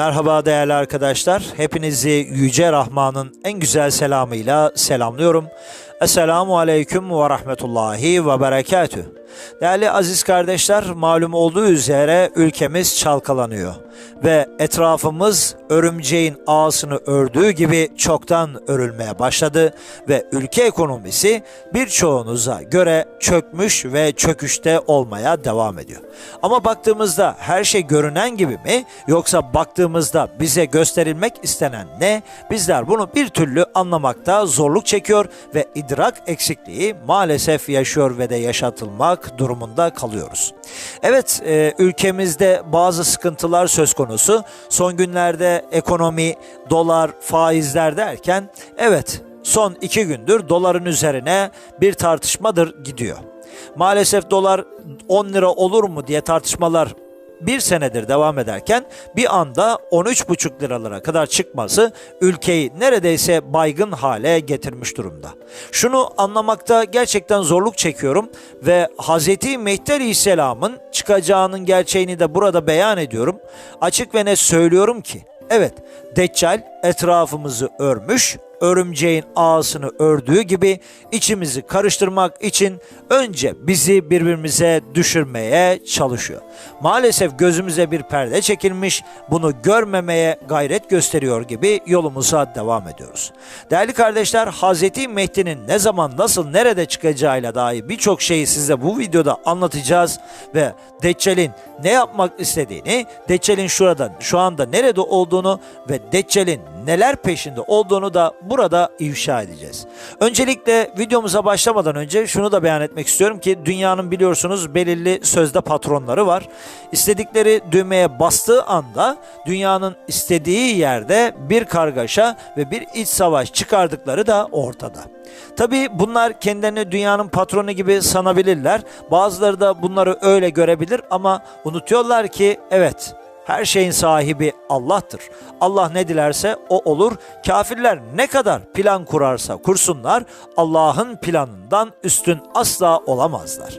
Merhaba değerli arkadaşlar. Hepinizi Yüce Rahman'ın en güzel selamıyla selamlıyorum. Esselamu Aleyküm ve Rahmetullahi ve Berekatüh. Değerli aziz kardeşler, malum olduğu üzere ülkemiz çalkalanıyor ve etrafımız örümceğin ağasını ördüğü gibi çoktan örülmeye başladı ve ülke ekonomisi birçoğunuza göre çökmüş ve çöküşte olmaya devam ediyor. Ama baktığımızda her şey görünen gibi mi yoksa baktığımızda bize gösterilmek istenen ne? Bizler bunu bir türlü anlamakta zorluk çekiyor ve idrak eksikliği maalesef yaşıyor ve de yaşatılmak durumunda kalıyoruz. Evet, e, ülkemizde bazı sıkıntılar söz konusu. Son günlerde ekonomi, dolar, faizler derken evet son iki gündür doların üzerine bir tartışmadır gidiyor. Maalesef dolar 10 lira olur mu diye tartışmalar bir senedir devam ederken bir anda 13,5 liralara kadar çıkması ülkeyi neredeyse baygın hale getirmiş durumda. Şunu anlamakta gerçekten zorluk çekiyorum ve Hz. Mehdi Aleyhisselam'ın çıkacağının gerçeğini de burada beyan ediyorum. Açık ve net söylüyorum ki evet Deccal etrafımızı örmüş, örümceğin ağasını ördüğü gibi içimizi karıştırmak için önce bizi birbirimize düşürmeye çalışıyor. Maalesef gözümüze bir perde çekilmiş, bunu görmemeye gayret gösteriyor gibi yolumuza devam ediyoruz. Değerli kardeşler, Hz. Mehdi'nin ne zaman, nasıl, nerede çıkacağıyla dair birçok şeyi size bu videoda anlatacağız ve Deccal'in ne yapmak istediğini, Deccal'in şurada, şu anda nerede olduğunu ve Deccal'in neler peşinde olduğunu da burada ifşa edeceğiz. Öncelikle videomuza başlamadan önce şunu da beyan etmek istiyorum ki dünyanın biliyorsunuz belirli sözde patronları var. İstedikleri düğmeye bastığı anda dünyanın istediği yerde bir kargaşa ve bir iç savaş çıkardıkları da ortada. Tabi bunlar kendilerini dünyanın patronu gibi sanabilirler. Bazıları da bunları öyle görebilir ama unutuyorlar ki evet her şeyin sahibi Allah'tır. Allah ne dilerse o olur. Kafirler ne kadar plan kurarsa kursunlar Allah'ın planından üstün asla olamazlar.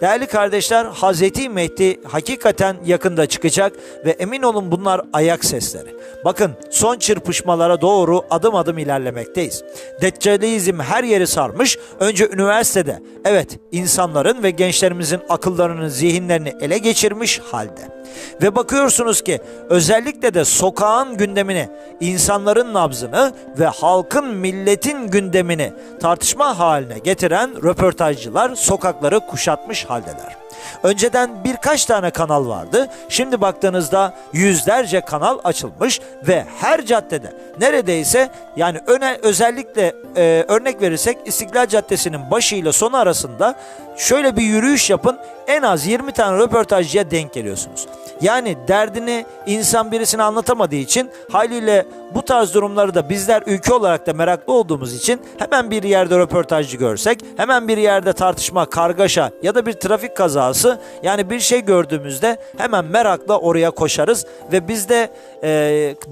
Değerli kardeşler Hazreti Mehdi hakikaten yakında çıkacak ve emin olun bunlar ayak sesleri. Bakın son çırpışmalara doğru adım adım ilerlemekteyiz. Deccalizm her yeri sarmış. Önce üniversitede evet insanların ve gençlerimizin akıllarını zihinlerini ele geçirmiş halde. Ve bakıyorsunuz ki özellikle de sokağın gündemini, insanların nabzını ve halkın milletin gündemini tartışma haline getiren röportajcılar sokakları kuşatmış haldeler. Önceden birkaç tane kanal vardı. Şimdi baktığınızda yüzlerce kanal açılmış ve her caddede neredeyse yani öne özellikle e, örnek verirsek İstiklal Caddesi'nin başı ile sonu arasında şöyle bir yürüyüş yapın en az 20 tane röportajcıya denk geliyorsunuz. Yani derdini insan birisine anlatamadığı için haliyle bu tarz durumları da bizler ülke olarak da meraklı olduğumuz için hemen bir yerde röportajcı görsek, hemen bir yerde tartışma, kargaşa ya da bir trafik kazası yani bir şey gördüğümüzde hemen merakla oraya koşarız ve biz de e,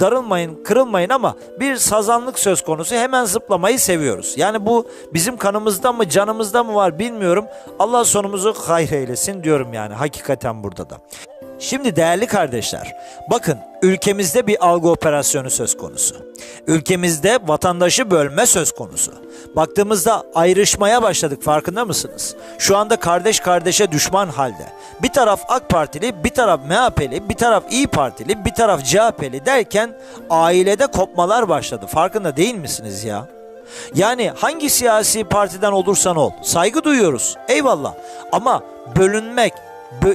darılmayın, kırılmayın ama bir sazanlık söz konusu hemen zıplamayı seviyoruz. Yani bu bizim kanımızda mı canımızda mı var bilmiyorum. Allah sonumuzu hayır eylesin diyorum yani hakikaten burada da. Şimdi değerli kardeşler, bakın ülkemizde bir algı operasyonu söz konusu. Ülkemizde vatandaşı bölme söz konusu. Baktığımızda ayrışmaya başladık farkında mısınız? Şu anda kardeş kardeşe düşman halde. Bir taraf AK Partili, bir taraf MHP'li, bir taraf İyi Partili, bir taraf CHP'li derken ailede kopmalar başladı. Farkında değil misiniz ya? Yani hangi siyasi partiden olursan ol saygı duyuyoruz. Eyvallah. Ama bölünmek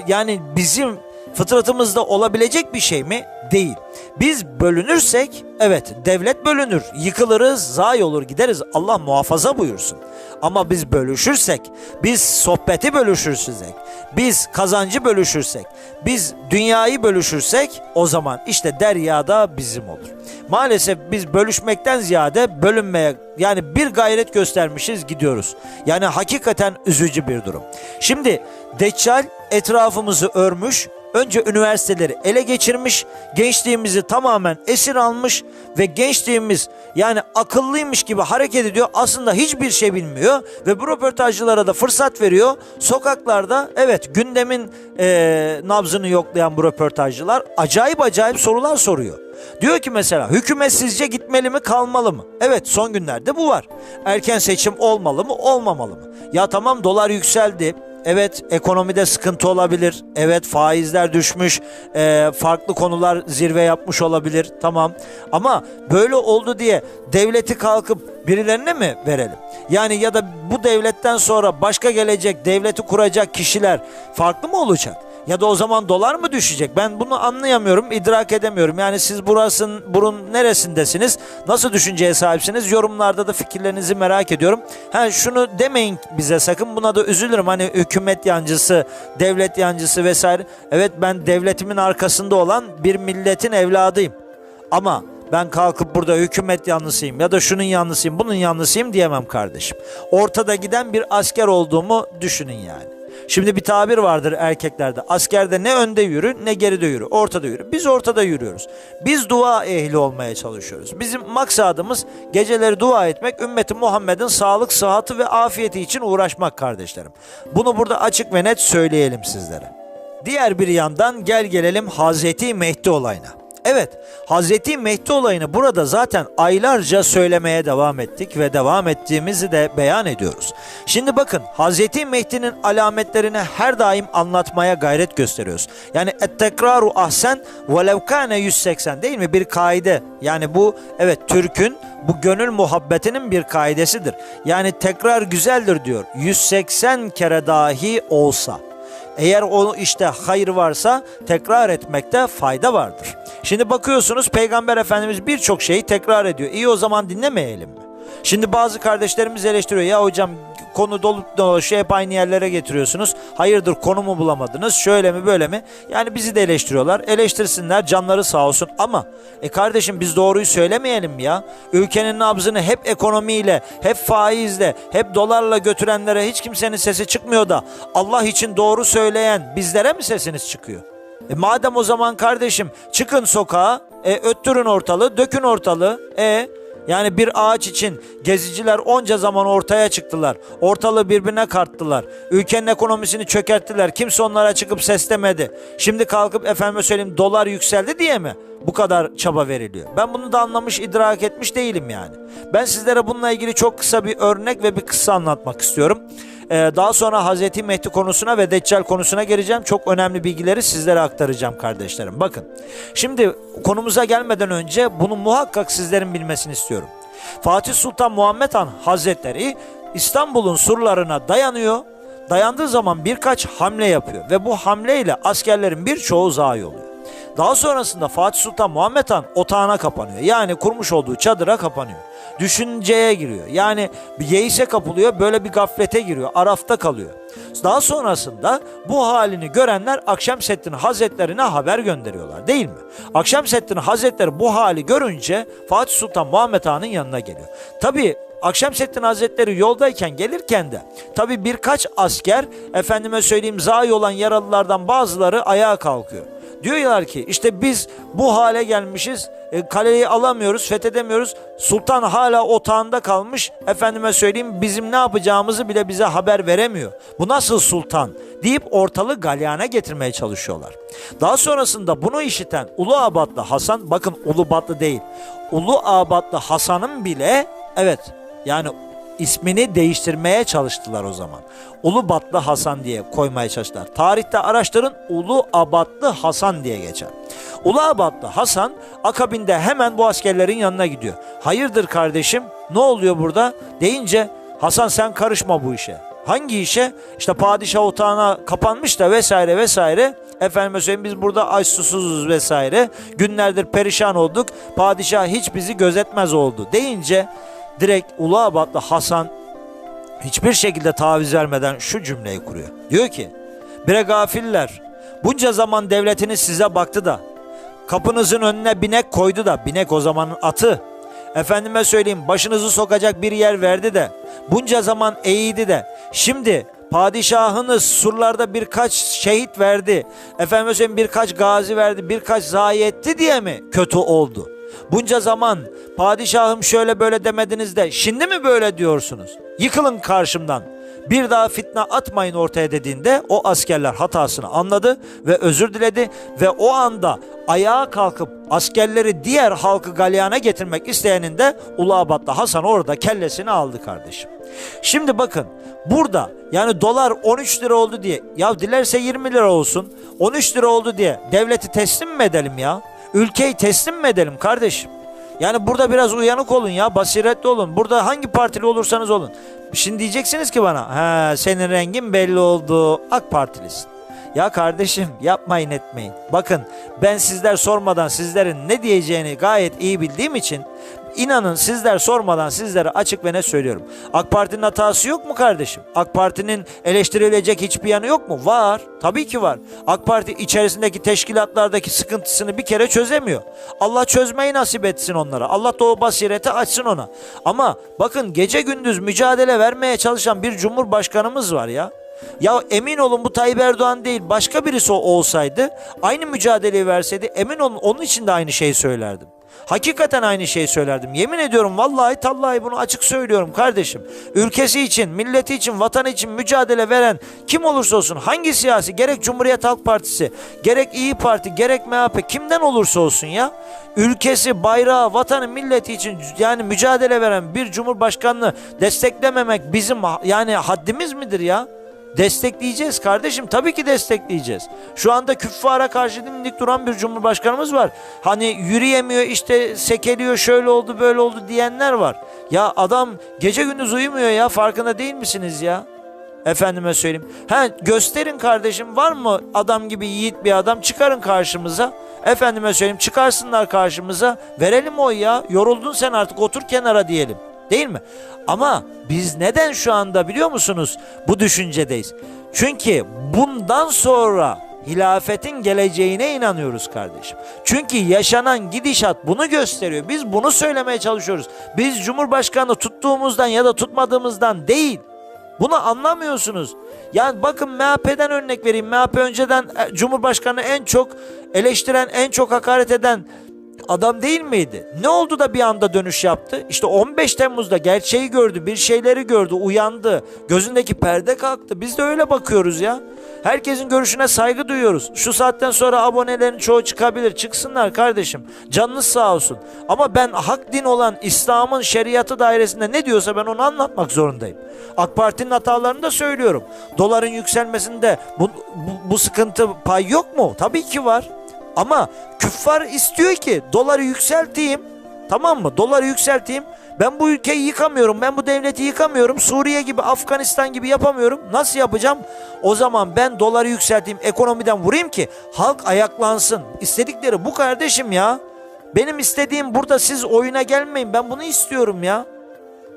yani bizim fıtratımızda olabilecek bir şey mi? Değil. Biz bölünürsek evet devlet bölünür, yıkılırız, zayi olur gideriz. Allah muhafaza buyursun. Ama biz bölüşürsek, biz sohbeti bölüşürsek, biz kazancı bölüşürsek, biz dünyayı bölüşürsek o zaman işte deryada bizim olur. Maalesef biz bölüşmekten ziyade bölünmeye yani bir gayret göstermişiz gidiyoruz. Yani hakikaten üzücü bir durum. Şimdi Deccal etrafımızı örmüş, önce üniversiteleri ele geçirmiş, gençliğimizi tamamen esir almış ve gençliğimiz yani akıllıymış gibi hareket ediyor. Aslında hiçbir şey bilmiyor ve bu röportajcılara da fırsat veriyor. Sokaklarda evet gündemin eee, nabzını yoklayan bu röportajcılar acayip acayip sorular soruyor. Diyor ki mesela hükümet sizce gitmeli mi kalmalı mı? Evet son günlerde bu var. Erken seçim olmalı mı olmamalı mı? Ya tamam dolar yükseldi. Evet ekonomide sıkıntı olabilir. Evet faizler düşmüş. Ee, farklı konular zirve yapmış olabilir. Tamam. Ama böyle oldu diye devleti kalkıp birilerine mi verelim? Yani ya da bu devletten sonra başka gelecek devleti kuracak kişiler farklı mı olacak? Ya da o zaman dolar mı düşecek? Ben bunu anlayamıyorum, idrak edemiyorum. Yani siz burasın, burun neresindesiniz? Nasıl düşünceye sahipsiniz? Yorumlarda da fikirlerinizi merak ediyorum. Ha şunu demeyin bize sakın. Buna da üzülürüm. Hani hükümet yancısı, devlet yancısı vesaire. Evet ben devletimin arkasında olan bir milletin evladıyım. Ama ben kalkıp burada hükümet yanlısıyım ya da şunun yanlısıyım, bunun yanlısıyım diyemem kardeşim. Ortada giden bir asker olduğumu düşünün yani. Şimdi bir tabir vardır erkeklerde. Askerde ne önde yürü ne geride yürü. Ortada yürü. Biz ortada yürüyoruz. Biz dua ehli olmaya çalışıyoruz. Bizim maksadımız geceleri dua etmek, ümmeti Muhammed'in sağlık, sıhhati ve afiyeti için uğraşmak kardeşlerim. Bunu burada açık ve net söyleyelim sizlere. Diğer bir yandan gel gelelim Hazreti Mehdi olayına. Evet, Hazreti Mehdi olayını burada zaten aylarca söylemeye devam ettik ve devam ettiğimizi de beyan ediyoruz. Şimdi bakın Hazreti Mehdi'nin alametlerini her daim anlatmaya gayret gösteriyoruz. Yani et-tekraru ahsen velev kâne 180 değil mi? Bir kaide. Yani bu evet Türk'ün bu gönül muhabbetinin bir kaidesidir. Yani tekrar güzeldir diyor. 180 kere dahi olsa. Eğer o işte hayır varsa tekrar etmekte fayda vardır. Şimdi bakıyorsunuz Peygamber Efendimiz birçok şeyi tekrar ediyor. İyi o zaman dinlemeyelim mi? Şimdi bazı kardeşlerimiz eleştiriyor. Ya hocam konu dolup dolaşıyor hep aynı yerlere getiriyorsunuz. Hayırdır konu mu bulamadınız? Şöyle mi böyle mi? Yani bizi de eleştiriyorlar. Eleştirsinler canları sağ olsun ama e kardeşim biz doğruyu söylemeyelim ya? Ülkenin nabzını hep ekonomiyle, hep faizle, hep dolarla götürenlere hiç kimsenin sesi çıkmıyor da Allah için doğru söyleyen bizlere mi sesiniz çıkıyor? E madem o zaman kardeşim çıkın sokağa, e, öttürün ortalığı, dökün ortalığı. E yani bir ağaç için geziciler onca zaman ortaya çıktılar. Ortalığı birbirine kattılar. Ülkenin ekonomisini çökerttiler. Kimse onlara çıkıp seslemedi. Şimdi kalkıp efendime söyleyeyim dolar yükseldi diye mi bu kadar çaba veriliyor? Ben bunu da anlamış, idrak etmiş değilim yani. Ben sizlere bununla ilgili çok kısa bir örnek ve bir kısa anlatmak istiyorum. Ee, daha sonra Hazreti Mehdi konusuna ve Deccal konusuna geleceğim. Çok önemli bilgileri sizlere aktaracağım kardeşlerim. Bakın şimdi konumuza gelmeden önce bunu muhakkak sizlerin bilmesini istiyorum. Fatih Sultan Muhammed Han Hazretleri İstanbul'un surlarına dayanıyor. Dayandığı zaman birkaç hamle yapıyor ve bu hamleyle askerlerin birçoğu zayi oluyor. Daha sonrasında Fatih Sultan Muhammed Han otağına kapanıyor. Yani kurmuş olduğu çadıra kapanıyor. Düşünceye giriyor. Yani bir yeise kapılıyor böyle bir gaflete giriyor. Arafta kalıyor. Daha sonrasında bu halini görenler Akşemseddin Hazretlerine haber gönderiyorlar değil mi? Akşemseddin Hazretleri bu hali görünce Fatih Sultan Muhammed Han'ın yanına geliyor. Tabi Akşemseddin Hazretleri yoldayken gelirken de tabi birkaç asker efendime söyleyeyim zayi olan yaralılardan bazıları ayağa kalkıyor. Diyorlar ki işte biz bu hale gelmişiz. E, kaleyi alamıyoruz, fethedemiyoruz. Sultan hala otağında kalmış. Efendime söyleyeyim bizim ne yapacağımızı bile bize haber veremiyor. Bu nasıl sultan? deyip ortalığı galyana getirmeye çalışıyorlar. Daha sonrasında bunu işiten Ulu Abatlı Hasan, bakın Ulu Batlı değil. Ulu Abatlı Hasan'ın bile evet yani ismini değiştirmeye çalıştılar o zaman. Ulu Batlı Hasan diye koymaya çalıştılar. Tarihte araştırın Ulu Abatlı Hasan diye geçer. Ulu Abatlı Hasan akabinde hemen bu askerlerin yanına gidiyor. Hayırdır kardeşim ne oluyor burada deyince Hasan sen karışma bu işe. Hangi işe? İşte padişah otağına kapanmış da vesaire vesaire. Efendime söyleyeyim biz burada aç susuzuz vesaire. Günlerdir perişan olduk. Padişah hiç bizi gözetmez oldu deyince direkt Uluabatlı Hasan hiçbir şekilde taviz vermeden şu cümleyi kuruyor. Diyor ki bre gafiller bunca zaman devletiniz size baktı da kapınızın önüne binek koydu da binek o zamanın atı efendime söyleyeyim başınızı sokacak bir yer verdi de bunca zaman eğiydi de şimdi padişahınız surlarda birkaç şehit verdi. Efendim söyleyeyim birkaç gazi verdi, birkaç zayi etti diye mi kötü oldu? Bunca zaman padişahım şöyle böyle demediniz de şimdi mi böyle diyorsunuz? Yıkılın karşımdan. Bir daha fitne atmayın ortaya dediğinde o askerler hatasını anladı ve özür diledi ve o anda ayağa kalkıp askerleri diğer halkı galyana getirmek isteyenin de Uluabat'ta Hasan orada kellesini aldı kardeşim. Şimdi bakın burada yani dolar 13 lira oldu diye ya dilerse 20 lira olsun 13 lira oldu diye devleti teslim mi edelim ya? Ülkeyi teslim mi edelim kardeşim? Yani burada biraz uyanık olun ya, basiretli olun. Burada hangi partili olursanız olun. Şimdi diyeceksiniz ki bana, he senin rengin belli oldu, AK Partilisin. Ya kardeşim yapmayın etmeyin. Bakın ben sizler sormadan sizlerin ne diyeceğini gayet iyi bildiğim için inanın sizler sormadan sizlere açık ve ne söylüyorum. AK Parti'nin hatası yok mu kardeşim? AK Parti'nin eleştirilecek hiçbir yanı yok mu? Var. Tabii ki var. AK Parti içerisindeki teşkilatlardaki sıkıntısını bir kere çözemiyor. Allah çözmeyi nasip etsin onlara. Allah da o basireti açsın ona. Ama bakın gece gündüz mücadele vermeye çalışan bir cumhurbaşkanımız var ya. Ya emin olun bu Tayyip Erdoğan değil başka birisi olsaydı aynı mücadeleyi verseydi emin olun onun için de aynı şeyi söylerdim. Hakikaten aynı şeyi söylerdim. Yemin ediyorum vallahi tallahi bunu açık söylüyorum kardeşim. Ülkesi için, milleti için, vatanı için mücadele veren kim olursa olsun hangi siyasi gerek Cumhuriyet Halk Partisi, gerek İyi Parti, gerek MHP kimden olursa olsun ya ülkesi, bayrağı, vatanı, milleti için yani mücadele veren bir cumhurbaşkanını desteklememek bizim yani haddimiz midir ya? Destekleyeceğiz kardeşim. Tabii ki destekleyeceğiz. Şu anda küffara karşı dimdik duran bir cumhurbaşkanımız var. Hani yürüyemiyor işte sekeliyor şöyle oldu böyle oldu diyenler var. Ya adam gece gündüz uyumuyor ya farkında değil misiniz ya? Efendime söyleyeyim. Ha gösterin kardeşim var mı adam gibi yiğit bir adam çıkarın karşımıza. Efendime söyleyeyim çıkarsınlar karşımıza. Verelim oy ya. Yoruldun sen artık otur kenara diyelim. Değil mi? Ama biz neden şu anda biliyor musunuz bu düşüncedeyiz? Çünkü bundan sonra hilafetin geleceğine inanıyoruz kardeşim. Çünkü yaşanan gidişat bunu gösteriyor. Biz bunu söylemeye çalışıyoruz. Biz Cumhurbaşkanı tuttuğumuzdan ya da tutmadığımızdan değil. Bunu anlamıyorsunuz. Yani bakın MHP'den örnek vereyim. MHP önceden e, Cumhurbaşkanı en çok eleştiren, en çok hakaret eden adam değil miydi? Ne oldu da bir anda dönüş yaptı? İşte 15 Temmuz'da gerçeği gördü, bir şeyleri gördü, uyandı. Gözündeki perde kalktı. Biz de öyle bakıyoruz ya. Herkesin görüşüne saygı duyuyoruz. Şu saatten sonra abonelerin çoğu çıkabilir. Çıksınlar kardeşim. Canınız sağ olsun. Ama ben hak din olan İslam'ın şeriatı dairesinde ne diyorsa ben onu anlatmak zorundayım. AK Parti'nin hatalarını da söylüyorum. Doların yükselmesinde bu, bu, bu sıkıntı pay yok mu? Tabii ki var. Ama küffar istiyor ki doları yükselteyim. Tamam mı? Doları yükselteyim. Ben bu ülkeyi yıkamıyorum. Ben bu devleti yıkamıyorum. Suriye gibi, Afganistan gibi yapamıyorum. Nasıl yapacağım? O zaman ben doları yükselteyim, ekonomiden vurayım ki halk ayaklansın. İstedikleri bu kardeşim ya. Benim istediğim burada siz oyuna gelmeyin. Ben bunu istiyorum ya.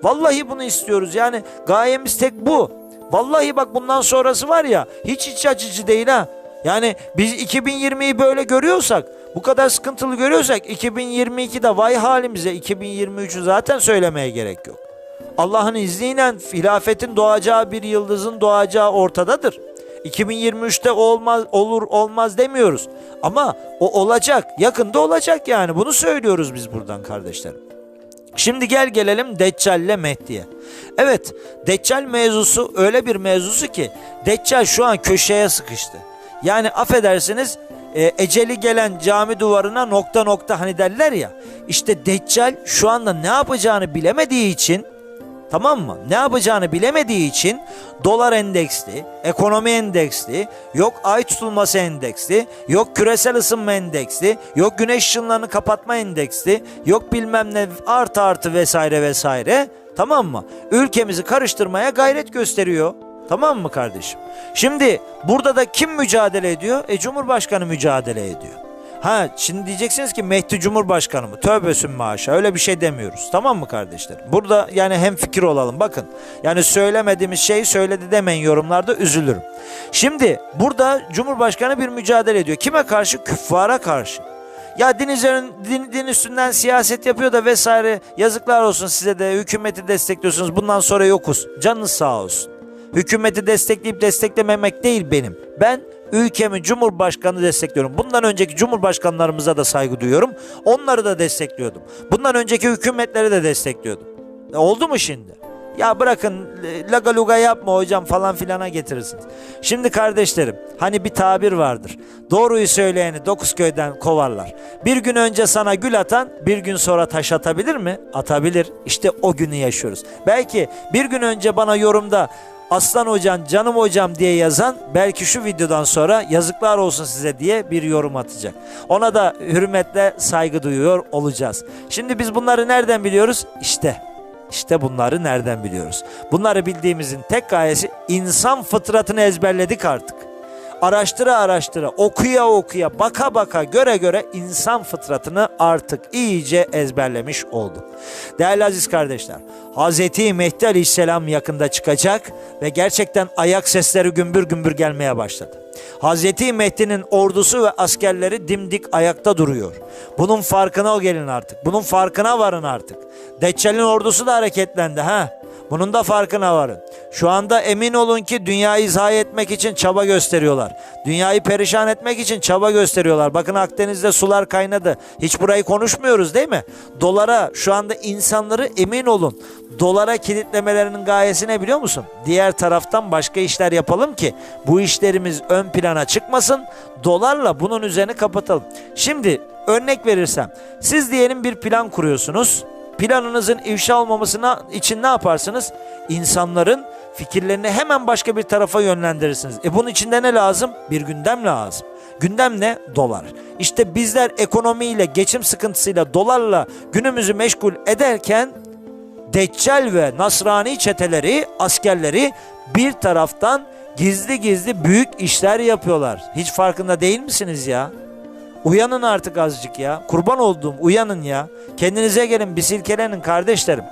Vallahi bunu istiyoruz. Yani gayemiz tek bu. Vallahi bak bundan sonrası var ya hiç iç açıcı değil ha. Yani biz 2020'yi böyle görüyorsak, bu kadar sıkıntılı görüyorsak 2022'de vay halimize 2023'ü zaten söylemeye gerek yok. Allah'ın izniyle hilafetin doğacağı bir yıldızın doğacağı ortadadır. 2023'te olmaz olur olmaz demiyoruz. Ama o olacak. Yakında olacak yani. Bunu söylüyoruz biz buradan kardeşlerim. Şimdi gel gelelim Deccal ile Mehdi'ye. Evet, Deccal mevzusu öyle bir mevzusu ki Deccal şu an köşeye sıkıştı. Yani affedersiniz e, eceli gelen cami duvarına nokta nokta hani derler ya. İşte Deccal şu anda ne yapacağını bilemediği için tamam mı? Ne yapacağını bilemediği için dolar endeksli, ekonomi endeksli, yok ay tutulması endeksli, yok küresel ısınma endeksli, yok güneş ışınlarını kapatma endeksli, yok bilmem ne artı artı vesaire vesaire. Tamam mı? Ülkemizi karıştırmaya gayret gösteriyor. Tamam mı kardeşim? Şimdi burada da kim mücadele ediyor? E Cumhurbaşkanı mücadele ediyor. Ha şimdi diyeceksiniz ki Mehdi Cumhurbaşkanı mı? Tövbesün maaşa. Öyle bir şey demiyoruz. Tamam mı kardeşler? Burada yani hem fikir olalım. Bakın yani söylemediğimiz şeyi söyledi demeyin yorumlarda üzülürüm. Şimdi burada Cumhurbaşkanı bir mücadele ediyor. Kime karşı? Küffara karşı. Ya din, üzerin, din, din üstünden siyaset yapıyor da vesaire yazıklar olsun size de hükümeti destekliyorsunuz bundan sonra yokuz. Canınız sağ olsun. Hükümeti destekleyip desteklememek değil benim. Ben ülkemi Cumhurbaşkanı destekliyorum. Bundan önceki Cumhurbaşkanlarımıza da saygı duyuyorum. Onları da destekliyordum. Bundan önceki hükümetleri de destekliyordum. E, oldu mu şimdi? Ya bırakın e, laga luga yapma hocam falan filana getirirsiniz. Şimdi kardeşlerim hani bir tabir vardır. Doğruyu söyleyeni dokuz köyden kovarlar. Bir gün önce sana gül atan bir gün sonra taş atabilir mi? Atabilir. İşte o günü yaşıyoruz. Belki bir gün önce bana yorumda Aslan hocam canım hocam diye yazan belki şu videodan sonra yazıklar olsun size diye bir yorum atacak. Ona da hürmetle saygı duyuyor olacağız. Şimdi biz bunları nereden biliyoruz? İşte işte bunları nereden biliyoruz? Bunları bildiğimizin tek gayesi insan fıtratını ezberledik artık. Araştıra araştıra, okuya okuya, baka baka, göre göre insan fıtratını artık iyice ezberlemiş olduk. Değerli aziz kardeşler, Hz. Mehdi Aleyhisselam yakında çıkacak ve gerçekten ayak sesleri gümbür gümbür gelmeye başladı. Hz. Mehdi'nin ordusu ve askerleri dimdik ayakta duruyor. Bunun farkına o gelin artık. Bunun farkına varın artık. Deccal'in ordusu da hareketlendi ha. Bunun da farkına varın. Şu anda emin olun ki dünyayı izah etmek için çaba gösteriyorlar. Dünyayı perişan etmek için çaba gösteriyorlar. Bakın Akdeniz'de sular kaynadı. Hiç burayı konuşmuyoruz değil mi? Dolara şu anda insanları emin olun. Dolara kilitlemelerinin gayesi ne biliyor musun? Diğer taraftan başka işler yapalım ki bu işlerimiz ön plana çıkmasın. Dolarla bunun üzerini kapatalım. Şimdi örnek verirsem siz diyelim bir plan kuruyorsunuz planınızın ifşa olmamasına için ne yaparsınız? İnsanların fikirlerini hemen başka bir tarafa yönlendirirsiniz. E bunun içinde ne lazım? Bir gündem lazım. Gündem ne? Dolar. İşte bizler ekonomiyle, geçim sıkıntısıyla, dolarla günümüzü meşgul ederken Deccal ve Nasrani çeteleri, askerleri bir taraftan gizli gizli büyük işler yapıyorlar. Hiç farkında değil misiniz ya? Uyanın artık azıcık ya. Kurban olduğum uyanın ya. Kendinize gelin bir silkelenin kardeşlerim.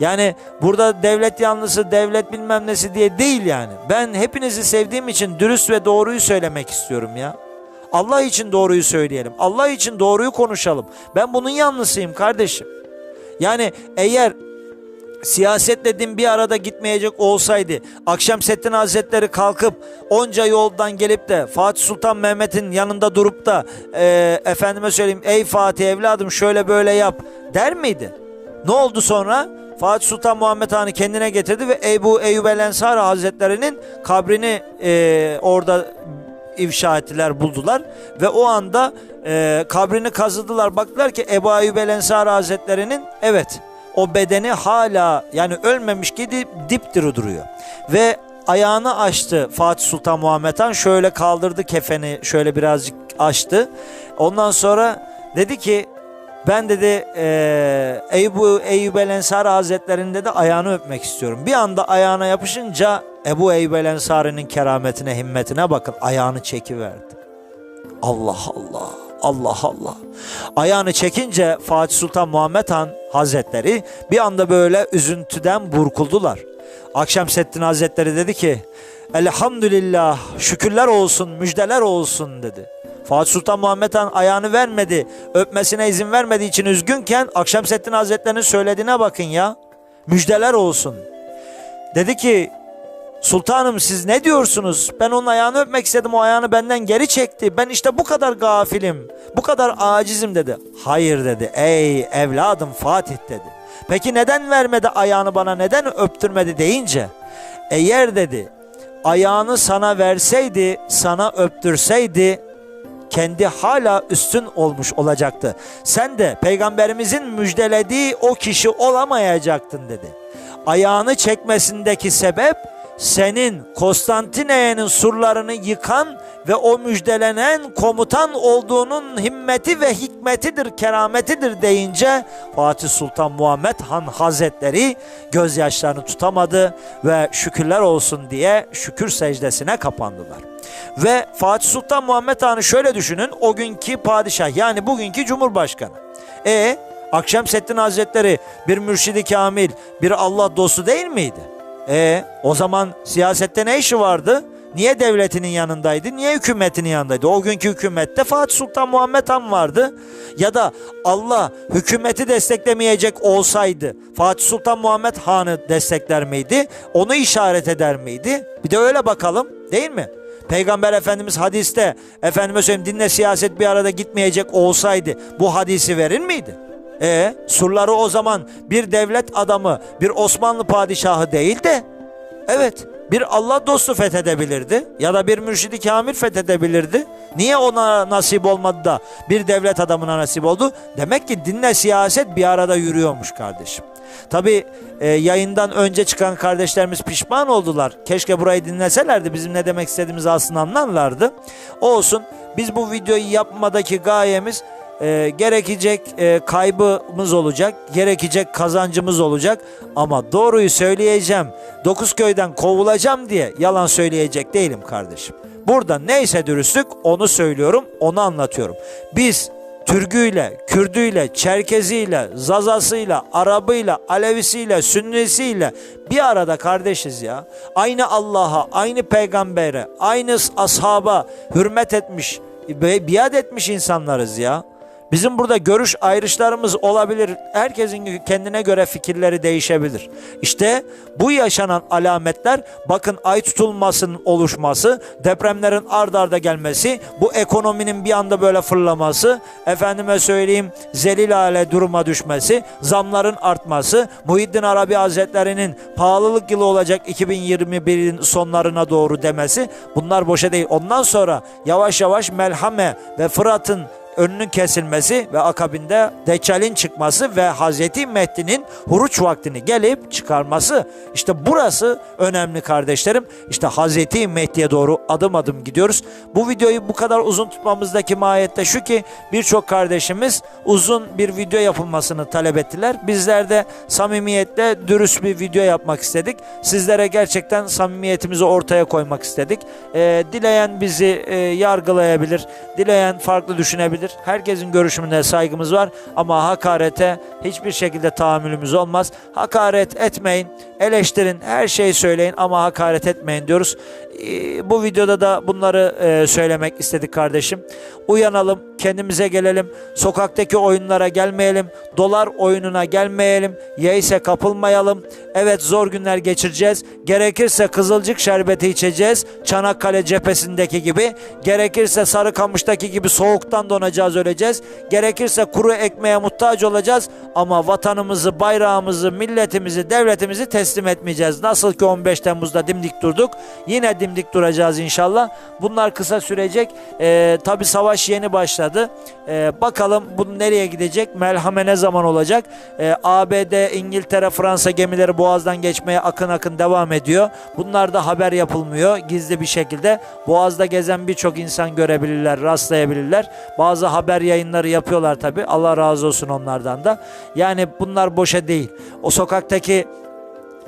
Yani burada devlet yanlısı, devlet bilmem nesi diye değil yani. Ben hepinizi sevdiğim için dürüst ve doğruyu söylemek istiyorum ya. Allah için doğruyu söyleyelim. Allah için doğruyu konuşalım. Ben bunun yanlısıyım kardeşim. Yani eğer siyaset dediğim bir arada gitmeyecek olsaydı Akşemseddin Hazretleri kalkıp onca yoldan gelip de Fatih Sultan Mehmet'in yanında durup da e, efendime söyleyeyim ey Fatih evladım şöyle böyle yap der miydi? Ne oldu sonra? Fatih Sultan Muhammed Han'ı kendine getirdi ve Ebu Eyyub el Ensari Hazretleri'nin kabrini e, orada ifşa ettiler, buldular ve o anda e, kabrini kazıdılar. Baktılar ki Ebu Eyyub el Ensari Hazretleri'nin evet o bedeni hala yani ölmemiş gibi dipdiri duruyor. Ve ayağını açtı Fatih Sultan Muhammed Han şöyle kaldırdı kefeni şöyle birazcık açtı. Ondan sonra dedi ki ben dedi e, Ebu Eyyub el Ensari Hazretlerinde de ayağını öpmek istiyorum. Bir anda ayağına yapışınca Ebu Eyyub el Ensari'nin kerametine himmetine bakın ayağını çekiverdi. Allah Allah. Allah Allah. Ayağını çekince Fatih Sultan Muhammed Han Hazretleri bir anda böyle üzüntüden burkuldular. Akşemseddin Hazretleri dedi ki Elhamdülillah şükürler olsun müjdeler olsun dedi. Fatih Sultan Muhammed Han ayağını vermedi, öpmesine izin vermediği için üzgünken Akşemseddin Hazretleri'nin söylediğine bakın ya. Müjdeler olsun. Dedi ki Sultanım siz ne diyorsunuz? Ben onun ayağını öpmek istedim. O ayağını benden geri çekti. Ben işte bu kadar gafilim. Bu kadar acizim dedi. Hayır dedi. Ey evladım Fatih dedi. Peki neden vermedi ayağını bana neden öptürmedi deyince eğer dedi ayağını sana verseydi sana öptürseydi kendi hala üstün olmuş olacaktı. Sen de peygamberimizin müjdelediği o kişi olamayacaktın dedi. Ayağını çekmesindeki sebep senin Konstantineye'nin surlarını yıkan ve o müjdelenen komutan olduğunun himmeti ve hikmetidir, kerametidir deyince Fatih Sultan Muhammed Han Hazretleri gözyaşlarını tutamadı ve şükürler olsun diye şükür secdesine kapandılar. Ve Fatih Sultan Muhammed Han'ı şöyle düşünün o günkü padişah yani bugünkü cumhurbaşkanı. E Akşemseddin Hazretleri bir mürşidi kamil, bir Allah dostu değil miydi? E o zaman siyasette ne işi vardı? Niye devletinin yanındaydı? Niye hükümetinin yanındaydı? O günkü hükümette Fatih Sultan Muhammed Han vardı. Ya da Allah hükümeti desteklemeyecek olsaydı Fatih Sultan Muhammed Han'ı destekler miydi? Onu işaret eder miydi? Bir de öyle bakalım değil mi? Peygamber Efendimiz hadiste efendime söyleyeyim dinle siyaset bir arada gitmeyecek olsaydı bu hadisi verir miydi? E surları o zaman bir devlet adamı, bir Osmanlı padişahı değil de evet bir Allah dostu fethedebilirdi ya da bir mürşidi kamil fethedebilirdi. Niye ona nasip olmadı da bir devlet adamına nasip oldu? Demek ki dinle siyaset bir arada yürüyormuş kardeşim. Tabi e, yayından önce çıkan kardeşlerimiz pişman oldular. Keşke burayı dinleselerdi bizim ne demek istediğimizi aslında anlarlardı. Olsun biz bu videoyu yapmadaki gayemiz e, gerekecek e, kaybımız olacak, gerekecek kazancımız olacak ama doğruyu söyleyeceğim. Dokuz köyden kovulacağım diye yalan söyleyecek değilim kardeşim. Burada neyse dürüstlük onu söylüyorum, onu anlatıyorum. Biz Türküyle, Kürdüyle, Çerkeziyle, Zazasıyla, Arabıyla, Alevisiyle, Sünnisiyle bir arada kardeşiz ya. Aynı Allah'a, aynı peygambere, aynı ashaba hürmet etmiş, biat etmiş insanlarız ya. Bizim burada görüş ayrışlarımız olabilir. Herkesin kendine göre fikirleri değişebilir. İşte bu yaşanan alametler bakın ay tutulmasının oluşması, depremlerin ard arda gelmesi, bu ekonominin bir anda böyle fırlaması, efendime söyleyeyim zelil hale duruma düşmesi, zamların artması, Muhiddin Arabi Hazretleri'nin pahalılık yılı olacak 2021'in sonlarına doğru demesi bunlar boşa değil. Ondan sonra yavaş yavaş Melhame ve Fırat'ın önünün kesilmesi ve akabinde Deccal'in çıkması ve Hazreti Mehdi'nin huruç vaktini gelip çıkarması. İşte burası önemli kardeşlerim. İşte Hazreti Mehdi'ye doğru adım adım gidiyoruz. Bu videoyu bu kadar uzun tutmamızdaki mahiyette şu ki birçok kardeşimiz uzun bir video yapılmasını talep ettiler. Bizler de samimiyetle dürüst bir video yapmak istedik. Sizlere gerçekten samimiyetimizi ortaya koymak istedik. Ee, dileyen bizi e, yargılayabilir, dileyen farklı düşünebilir olabilir. Herkesin görüşümüne saygımız var ama hakarete hiçbir şekilde tahammülümüz olmaz. Hakaret etmeyin, eleştirin, her şeyi söyleyin ama hakaret etmeyin diyoruz. Ee, bu videoda da bunları e, söylemek istedik kardeşim. Uyanalım, kendimize gelelim, sokaktaki oyunlara gelmeyelim, dolar oyununa gelmeyelim, yeyse kapılmayalım. Evet zor günler geçireceğiz. Gerekirse kızılcık şerbeti içeceğiz. Çanakkale cephesindeki gibi. Gerekirse Sarıkamış'taki gibi soğuktan donacağız, öleceğiz. Gerekirse kuru ekmeğe muhtaç olacağız. Ama vatanımızı, bayrağımızı, milletimizi, devletimizi teslim etmeyeceğiz. Nasıl ki 15 Temmuz'da dimdik durduk. Yine dimdik duracağız inşallah. Bunlar kısa sürecek. Ee, Tabi savaş yeni başladı. Ee, bakalım bu nereye gidecek? Melhame ne zaman olacak? Ee, ABD, İngiltere, Fransa gemileri boğazdan geçmeye akın akın devam ediyor. Bunlar da haber yapılmıyor. Gizli bir şekilde. Boğazda gezen birçok insan görebilirler, rastlayabilirler. Bazı haber yayınları yapıyorlar tabi. Allah razı olsun onlardan da. Yani bunlar boşa değil. O sokaktaki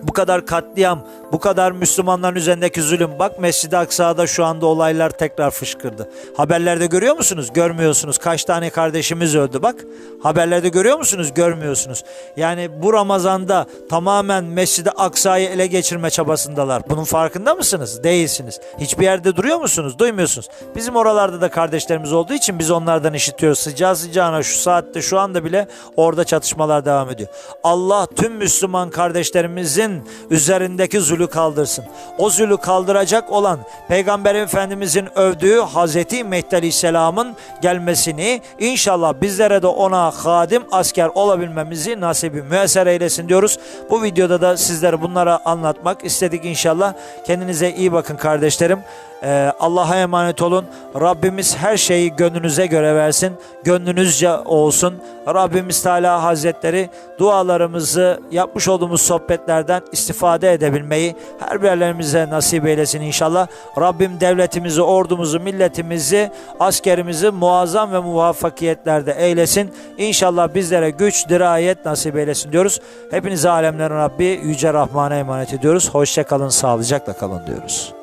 bu kadar katliam, bu kadar Müslümanların üzerindeki zulüm. Bak Mescid-i Aksa'da şu anda olaylar tekrar fışkırdı. Haberlerde görüyor musunuz? Görmüyorsunuz. Kaç tane kardeşimiz öldü bak. Haberlerde görüyor musunuz? Görmüyorsunuz. Yani bu Ramazan'da tamamen Mescid-i Aksa'yı ele geçirme çabasındalar. Bunun farkında mısınız? Değilsiniz. Hiçbir yerde duruyor musunuz? Duymuyorsunuz. Bizim oralarda da kardeşlerimiz olduğu için biz onlardan işitiyoruz. Sıcağı sıcağına şu saatte şu anda bile orada çatışmalar devam ediyor. Allah tüm Müslüman kardeşlerimizin üzerindeki zulü kaldırsın. O zulü kaldıracak olan Peygamber Efendimizin övdüğü Hazreti Mehdi Aleyhisselam'ın gelmesini inşallah bizlere de ona hadim asker olabilmemizi nasibi müesser eylesin diyoruz. Bu videoda da sizlere bunlara anlatmak istedik inşallah. Kendinize iyi bakın kardeşlerim. Ee, Allah'a emanet olun. Rabbimiz her şeyi gönlünüze göre versin. Gönlünüzce olsun. Rabbimiz Teala Hazretleri dualarımızı yapmış olduğumuz sohbetlerden istifade edebilmeyi her birlerimize nasip eylesin inşallah. Rabbim devletimizi, ordumuzu, milletimizi, askerimizi muazzam ve muvaffakiyetlerde eylesin. İnşallah bizlere güç, dirayet nasip eylesin diyoruz. Hepinize alemlerin Rabbi Yüce Rahman'a emanet ediyoruz. Hoşça kalın, sağlıcakla kalın diyoruz.